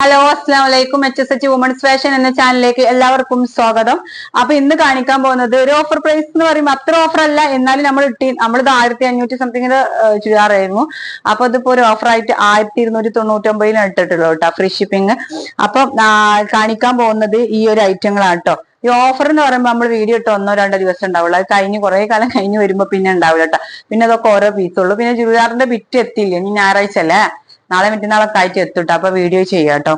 Hello അസ്സാം വലൈക്കും H S H women's fashion എന്ന ചാനലിലേക്ക് എല്ലാവർക്കും സ്വാഗതം. അപ്പൊ ഇന്ന് കാണിക്കാൻ പോകുന്നത് ഒരു ഓഫർ പ്രൈസ് എന്ന് പറയുമ്പോൾ അത്ര ഓഫർ അല്ല. എന്നാലും നമ്മൾ ഇട്ടി നമ്മളിത് ആയിരത്തി അഞ്ഞൂറ്റി സംതിങ്ങിന് ചുരിദാറായിരുന്നു. അപ്പൊ ഇതിപ്പോ ഒരു ഓഫർ ആയിട്ട് ആയിരത്തി ഇരുന്നൂറ്റി തൊണ്ണൂറ്റി ഒമ്പതിന് ഇട്ടിട്ടുള്ളൂ കേട്ടോ ഫ്രീ ഷിപ്പിംഗ് അപ്പൊ കാണിക്കാൻ പോകുന്നത് ഈ ഒരു ഐറ്റങ്ങളാണ് കേട്ടോ ഈ ഓഫർ എന്ന് പറയുമ്പോൾ നമ്മൾ വീഡിയോ ഇട്ട് ഒന്നോ രണ്ടോ ദിവസം ഉണ്ടാവുള്ളൂ. അത് കഴിഞ്ഞ് കുറെ കാലം കഴിഞ്ഞ് വരുമ്പോ പിന്നെ ഉണ്ടാവില്ല കേട്ടോ പിന്നെ അതൊക്കെ ഓരോ പീസുള്ളൂ പിന്നെ ചുരിദാറിന്റെ ബിറ്റ് എത്തിയില്ല? ഇനി ഞായറാഴ്ച അല്ലേ? നാളെ മറ്റന്നാളൊക്കെ ആയിട്ട് എത്തുട്ടോ. അപ്പൊ വീഡിയോ ചെയ്യാം കേട്ടോ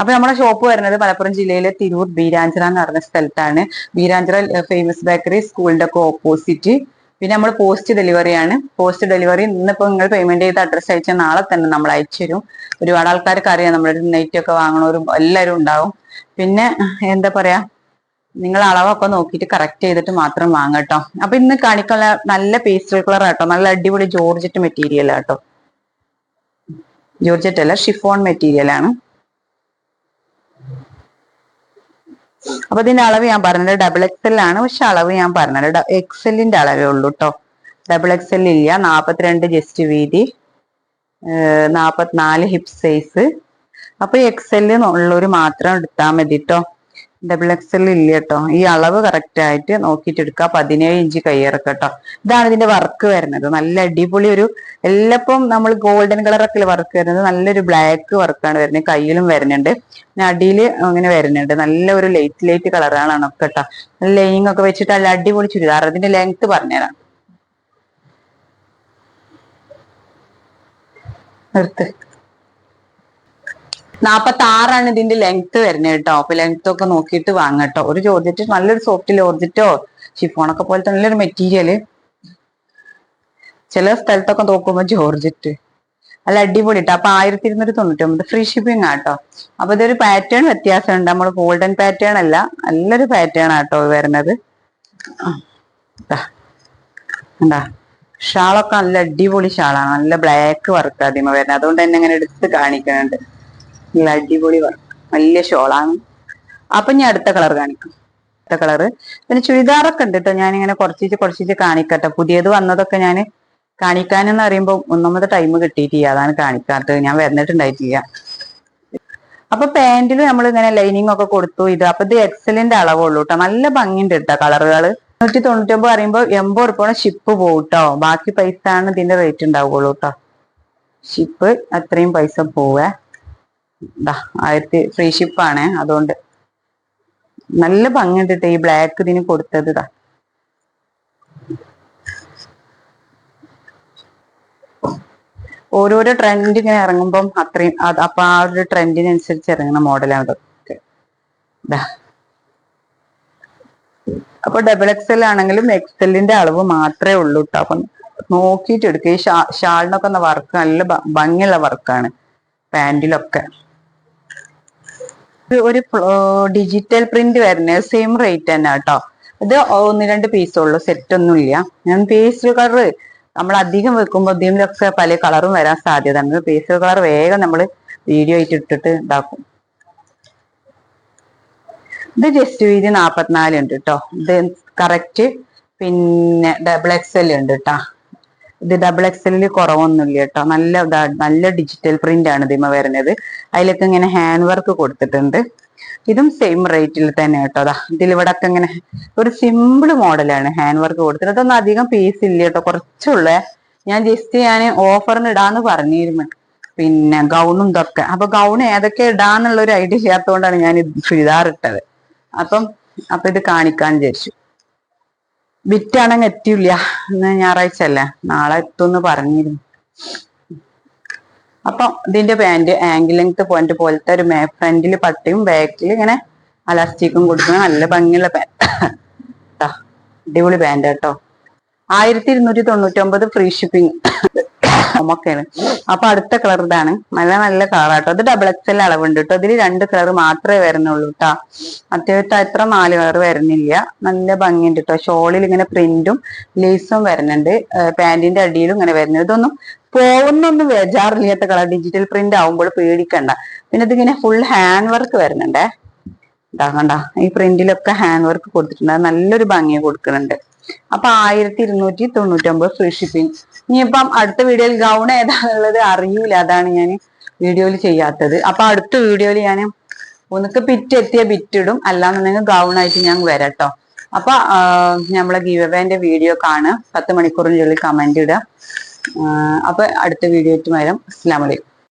അപ്പൊ നമ്മുടെ ഷോപ്പ് വരുന്നത് മലപ്പുറം ജില്ലയിലെ തിരൂർ ബീരാഞ്ചിറ എന്ന് പറഞ്ഞ സ്ഥലത്താണ്. ബീരാഞ്ചിറ ഫേമസ് ബേക്കറി സ്കൂളിന്റെ ഒക്കെ ഓപ്പോസിറ്റ് പിന്നെ നമ്മൾ പോസ്റ്റ് ഡെലിവറി ആണ്. പോസ്റ്റ് ഡെലിവറി ഇന്നിപ്പോ നിങ്ങൾ പേയ്മെന്റ് ചെയ്ത അഡ്രസ്സ് അയച്ചാൽ നാളെ തന്നെ നമ്മൾ അയച്ചു തരും. ഒരുപാട് ആൾക്കാർക്ക് അറിയാം. നമ്മുടെ നെറ്റ് ഒക്കെ വാങ്ങണവരും എല്ലാവരും ഉണ്ടാവും. പിന്നെ എന്താ പറയാ? നിങ്ങൾ അളവൊക്കെ നോക്കിയിട്ട് കറക്റ്റ് ചെയ്തിട്ട് മാത്രം വാങ്ങട്ടോ അപ്പൊ ഇന്ന് കാണിക്കുള്ള നല്ല പേസ്റ്റൽ കളർ ആട്ടോ. നല്ല അടിപൊളി ജോർജറ്റ് മെറ്റീരിയൽ ആട്ടോ. ജോർജറ്റ് അല്ല ഷിഫോൺ മെറ്റീരിയൽ ആണ്. അപ്പൊ ഇതിന്റെ അളവ് ഞാൻ പറഞ്ഞത് ഡബിൾ എക്സൽ ആണ്. പക്ഷെ അളവ് ഞാൻ പറഞ്ഞത് എക്സലിന്റെ അളവേ ഉള്ളൂ കേട്ടോ ഡബിൾ എക്സൽ ഇല്ല. നാപ്പത്തിരണ്ട് ജസ്റ്റ് വീതി. നാപ്പത്തിനാല് ഹിപ്പ് സൈസ് അപ്പൊ എക്സൽ ഉള്ളവര് മാത്രം എടുത്താൽ മതി കേട്ടോ ഡബിൾ എക്സൽ ഇല്ല കേട്ടോ. ഈ അളവ് കറക്റ്റ് ആയിട്ട് നോക്കിയിട്ട് എടുക്കുക പതിനേഴ് ഇഞ്ച് കയ്യിറക്കുക കേട്ടോ. ഇതാണ് ഇതിന്റെ വർക്ക് വരുന്നത്. നല്ല അടിപൊളി ഒരു എല്ലപ്പം നമ്മൾ ഗോൾഡൻ കളറൊക്കെ വർക്ക് വരുന്നത്. നല്ലൊരു ബ്ലാക്ക് വർക്കാണ് വരുന്നത്. കയ്യിലും വരുന്നുണ്ട്. അടിയിൽ അങ്ങനെ വരുന്നുണ്ട്. നല്ല ഒരു ലൈറ്റ് ലൈറ്റ് കളറാണ് കേട്ടോ. ലൈനിങ് ഒക്കെ വെച്ചിട്ട് നല്ല അടിപൊളി ചുരിദാർ. അതിന്റെ ലെങ്ത് പറഞ്ഞുതരാം. നിർത്ത്. നാപ്പത്തി ആറാണ് ഇതിന്റെ ലെങ്ത് വരുന്നത് കേട്ടോ. അപ്പൊ ലെങ്ത് ഒക്കെ നോക്കിയിട്ട് വാങ്ങട്ടോ ഒരു ജോർജറ്റ് നല്ലൊരു സോഫ്റ്റ് ജോർജറ്റോ ഷിഫോണൊക്കെ പോലത്തെ നല്ലൊരു മെറ്റീരിയൽ ചില സ്ഥലത്തൊക്കെ നോക്കുമ്പോ ജോർജറ്റ് അല്ല അടിപൊളി കേട്ടോ അപ്പൊ ആയിരത്തി ഇരുന്നൂറ്റി തൊണ്ണൂറ്റി ഒമ്പത് ഫ്രീ ഷിപ്പിംഗ് ആട്ടോ അപ്പൊ ഇതൊരു പാറ്റേൺ വ്യത്യാസമുണ്ട്. നമ്മൾ ഗോൾഡൻ പാറ്റേൺ അല്ല നല്ലൊരു പാറ്റേൺ ആട്ടോ വരുന്നത്. ഷാളൊക്കെ നല്ല അടിപൊളി ഷാളാണ്. നല്ല ബ്ലാക്ക് വർക്ക് ആദ്യമേ വരുന്നത്. അതുകൊണ്ട് തന്നെ ഇങ്ങനെ എടുത്ത് കാണിക്കുന്നുണ്ട് നല്ല അടിപൊളി വർക്ക് വലിയ ഷോളാണ് അപ്പൊ ഞാൻ അടുത്ത കളർ കാണിക്കും. അടുത്ത കളർ പിന്നെ ചുരിദാറൊക്കെ ഉണ്ട് കേട്ടോ ഇങ്ങനെ കുറച്ചിട്ട് കുറച്ചിട്ട് കാണിക്കട്ടെ. പുതിയത് വന്നതൊക്കെ ഞാൻ കാണിക്കാനെന്ന് പറയുമ്പോൾ ഒന്നാമത്തെ ടൈം കിട്ടിയിട്ടില്ല. അതാണ് കാണിക്കാത്തത്. ഞാൻ വരുന്നിട്ടുണ്ടായിട്ടില്ല അപ്പൊ പാന്റിൽ നമ്മൾ ഇങ്ങനെ ലൈനിങ് ഒക്കെ കൊടുത്തു. ഇത് അപ്പൊ ഇത് എക്സലിന്റെ അളവുള്ളൂ കേട്ടോ നല്ല ഭംഗിയുണ്ട് കേട്ടോ കളറുകൾ നൂറ്റി തൊണ്ണൂറ്റി ഒമ്പത് പറയുമ്പോൾ എൺപത് ഉറുപ്പോടെ ഷിപ്പ് പോകും കേട്ടോ ബാക്കി പൈസ ആണ് ഇതിന്റെ റേറ്റ് ഉണ്ടാവുള്ളൂ കേട്ടോ ഷിപ്പ് അത്രയും പൈസ പോവേ. ദാ ആയിരത്തി ഫ്രീ ഷിപ്പാണ്. അതുകൊണ്ട് നല്ല ഭംഗിയുണ്ട് ഈ ബ്ലാക്ക് ഇതിന് കൊടുത്തത് ഇതാ ഓരോരോ ട്രെൻഡ് ഇങ്ങനെ ഇറങ്ങുമ്പം അത്രയും അത് അപ്പൊ ആ ഒരു ട്രെൻഡിനനുസരിച്ച് ഇറങ്ങുന്ന മോഡലാണ് ഇതൊക്കെ അപ്പൊ ഡബിൾ എക്സൽ ആണെങ്കിലും എക്സലിന്റെ അളവ് മാത്രമേ ഉള്ളൂ കേട്ടോ അപ്പം നോക്കിയിട്ട് എടുക്കുക ഈ ഷാളിനൊക്കെ വർക്ക് നല്ല ഭംഗിയുള്ള വർക്കാണ് പാന്റിലൊക്കെ ഇത് ഒരു ഡിജിറ്റൽ പ്രിന്റ് വരുന്നത് സെയിം റേറ്റ് തന്നെ കേട്ടോ. ഇത് ഒന്ന് രണ്ട് പീസേ ഉള്ളൂ സെറ്റ് ഒന്നും ഇല്ല. ഞാൻ പേസ്റ്റൽ കളർ നമ്മൾ അധികം വെക്കുമ്പോൾ ഇതിലൊക്കെ പല കളറും വരാൻ സാധ്യത ഉണ്ട്. പേസ്റ്റൽ കളർ വേഗം നമ്മൾ വീഡിയോ ആയിട്ട് ഇട്ടിട്ട് ഇതാക്കും. ഇത് ജസ്റ്റ് വീതി നാപ്പത്തിനാല് ഉണ്ട് കേട്ടോ. ഇത് കറക്റ്റ് പിന്നെ ഡബിൾ എക്സ് എൽ ഉണ്ട് കേട്ടോ. ഇത് ഡബിൾ എക്സലിൽ കുറവൊന്നുമില്ല കേട്ടോ നല്ല നല്ല ഡിജിറ്റൽ പ്രിന്റ് ആണ് ഇതിമ വരുന്നത്. അതിലൊക്കെ ഇങ്ങനെ ഹാൻഡ് വർക്ക് കൊടുത്തിട്ടുണ്ട്. ഇതും സെയിം റേറ്റിൽ തന്നെ കേട്ടോ അതാ ഇതിൽ ഇവിടെ ഒക്കെ ഇങ്ങനെ ഒരു സിമ്പിൾ മോഡലാണ് ഹാൻഡ് വർക്ക് കൊടുത്തിട്ട്. അതൊന്നും അധികം പീസ് ഇല്ല കേട്ടോ കുറച്ചുള്ളേ. ഞാൻ ജസ്റ്റ് ഞാൻ ഓഫറിന് ഇടാന്ന് പറഞ്ഞിരുന്നു. പിന്നെ ഗൗണും ഇതൊക്കെ. അപ്പൊ ഗൗൺ ഏതൊക്കെ ഇടാന്നുള്ള ഒരു ഐഡിയ ഇല്ലാത്തതുകൊണ്ടാണ് ഞാൻ ഇത് ചുരിദാർ ഇട്ടത്. അപ്പം അപ്പൊ ഇത് കാണിക്കാൻ വിചാരിച്ചു. വിറ്റാണെങ്കിൽ എത്തിയില്ല. ഇന്ന് ഞായറാഴ്ച അല്ലേ? നാളെ എത്തുമെന്ന് പറഞ്ഞിരുന്നു. അപ്പൊ ഇതിന്റെ പാന്റ് ആംഗിൾ ലെങ്ത് പോയിന്റ് പോലത്തെ ഒരു ഫ്രണ്ടിൽ പട്ടിയും ബാക്കിൽ ഇങ്ങനെ അലാസ്റ്റിക്കും കൊടുക്കുന്ന നല്ല ഭംഗിയുള്ള പാന്റ് അടിപൊളി പാന്റ് കേട്ടോ ആയിരത്തി ഇരുന്നൂറ്റി തൊണ്ണൂറ്റി ഒമ്പത് ഫ്രീ ഷിപ്പിംഗ് ഒക്കെയാണ് അപ്പൊ അടുത്ത കളർ ഇതാണ്. നല്ല നല്ല കളറാട്ടോ അത് ഡബിൾ എക്സൽ അളവുണ്ട് കേട്ടോ ഇതിൽ രണ്ട് കളർ മാത്രമേ വരുന്നുള്ളൂ കേട്ടോ അത്യാവശ്യം എത്ര നാല് കളർ വരുന്നില്ല. നല്ല ഭംഗിയുണ്ട് കേട്ടോ ഷോളിൽ ഇങ്ങനെ പ്രിന്റും ലേസും വരുന്നുണ്ട്. പാന്റിന്റെ അടിയിലും ഇങ്ങനെ വരുന്നുണ്ട്. ഇതൊന്നും പോകുന്നൊന്നും വേജാറില്ലാത്ത കളർ ഡിജിറ്റൽ പ്രിന്റ് ആവുമ്പോൾ പേടിക്കണ്ട. പിന്നെ ഇതിങ്ങനെ ഫുൾ ഹാൻഡ് വർക്ക് വരുന്നുണ്ടേ. ഇതാകണ്ട ഈ പ്രിന്റിലൊക്കെ ഹാൻഡ് വർക്ക് കൊടുത്തിട്ടുണ്ട്. നല്ലൊരു ഭംഗി കൊടുക്കുന്നുണ്ട്. അപ്പൊ ആയിരത്തി ഇരുന്നൂറ്റി തൊണ്ണൂറ്റി ഒമ്പത് ഫ്രീ ഷിപ്പിംഗ് ഇനിയിപ്പം അടുത്ത വീഡിയോയിൽ ഗൗൺ ഏതാണുള്ളത് അറിയില്ല അതാണ് ഞാൻ വീഡിയോയിൽ ചെയ്യാത്തത്. അപ്പൊ അടുത്ത വീഡിയോയിൽ ഞാൻ ഒന്നിക്ക് ബിറ്റ് എത്തിയ ബിറ്റ് ഇടും. അല്ലാന്നുണ്ടെങ്കിൽ ഗൗൺ ആയിട്ട് ഞാൻ വരട്ടോ. അപ്പൊ നമ്മളെ ഗീവവേന്റെ വീഡിയോ കാണുക. പത്ത് മണിക്കൂറിനുള്ളിൽ കമന്റ് ഇടുക. അപ്പൊ അടുത്ത വീഡിയോ ആയിട്ട് വരാം. അസ്സാം വലൈക്കും